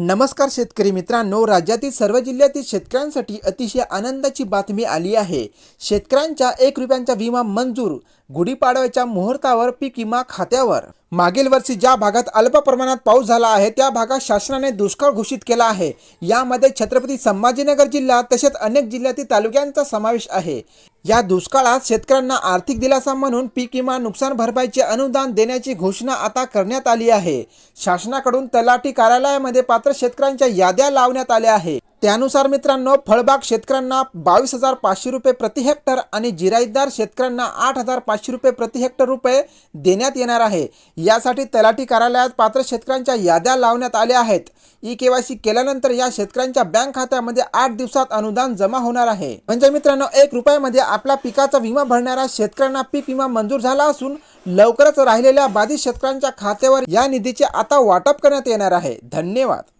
नमस्कार शेतकरी मित्रांनो राज्यातील सर्व जिल्ह्यातील शेतकऱ्यांसाठी अतिशय आनंदाची बातमी आली आहे. शेतकऱ्यांच्या एक रुपयांचा विमा मंजूर गुढीपाडव्याच्या मुहूर्तावर पीक विमा खात्यावर. मागील वर्षी ज्या भागात अल्प प्रमाणात पाऊस झाला आहे त्या भागात शासनाने दुष्काळ घोषित केला आहे. यामध्ये छत्रपती संभाजीनगर जिल्हा तसेच अनेक जिल्ह्यातील तालुक्यांचा समावेश आहे. या दुष्काळात शेतकऱ्यांना आर्थिक दिलासा म्हणून पीक विमा नुकसान भरपाईचे अनुदान देण्याची घोषणा आता करण्यात आली आहे. शासनाकडून तलाठी कार्यालयामध्ये पात्र शेतकऱ्यांच्या याद्या लावण्यात आल्या आहे त्यानुसार मित्रांनो फळबाग शेतकऱ्यांना बावीस हजार पाचशे रुपये प्रति हेक्टर आणि जिराईदार शेतकऱ्यांना आठ हजार पाचशे रुपये प्रति हेक्टर रुपये देण्यात येणार आहे. यासाठी तलाठी कार्यालयात पात्र शेतकऱ्यांच्या याद्या लावण्यात आल्या आहेत. ई केवायसी केल्यानंतर या शेतकऱ्यांच्या बँक खात्यामध्ये आठ दिवसात अनुदान जमा होणार आहे. म्हणजे मित्रांनो एक रुपयामध्ये आपला पिकाचा विमा भरणाऱ्या शेतकऱ्यांना पीक विमा मंजूर झाला असून लवकरच राहिलेल्या बाधित शेतकऱ्यांच्या खात्यावर या निधीचे आता वाटप करण्यात येणार आहे. धन्यवाद.